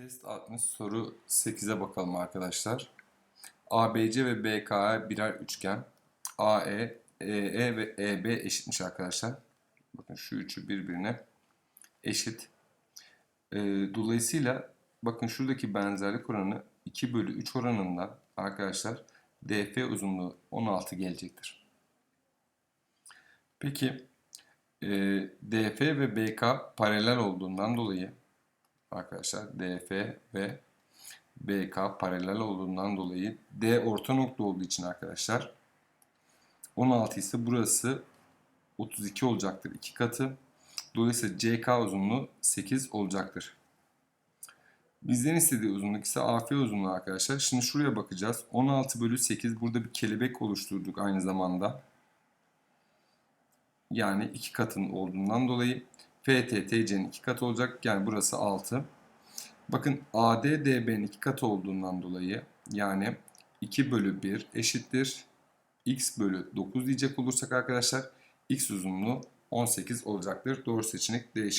Test 60 soru 8'e bakalım arkadaşlar. ABC ve BKA birer üçgen. AE, EE ve EB eşitmiş arkadaşlar. Bakın şu üçü birbirine eşit. Ee, dolayısıyla bakın şuradaki benzerlik oranı 2 bölü 3 oranında arkadaşlar DF uzunluğu 16 gelecektir. Peki e, DF ve BK paralel olduğundan dolayı arkadaşlar DF ve BK paralel olduğundan dolayı D orta nokta olduğu için arkadaşlar 16 ise burası 32 olacaktır. 2 katı. Dolayısıyla CK uzunluğu 8 olacaktır. Bizden istediği uzunluk ise AF uzunluğu arkadaşlar. Şimdi şuraya bakacağız. 16 bölü 8 burada bir kelebek oluşturduk aynı zamanda. Yani 2 katın olduğundan dolayı FT TC'nin 2 katı olacak. Yani burası 6. Bakın AD DB'nin 2 katı olduğundan dolayı yani 2 bölü 1 eşittir. X bölü 9 diyecek olursak arkadaşlar X uzunluğu 18 olacaktır. Doğru seçenek D.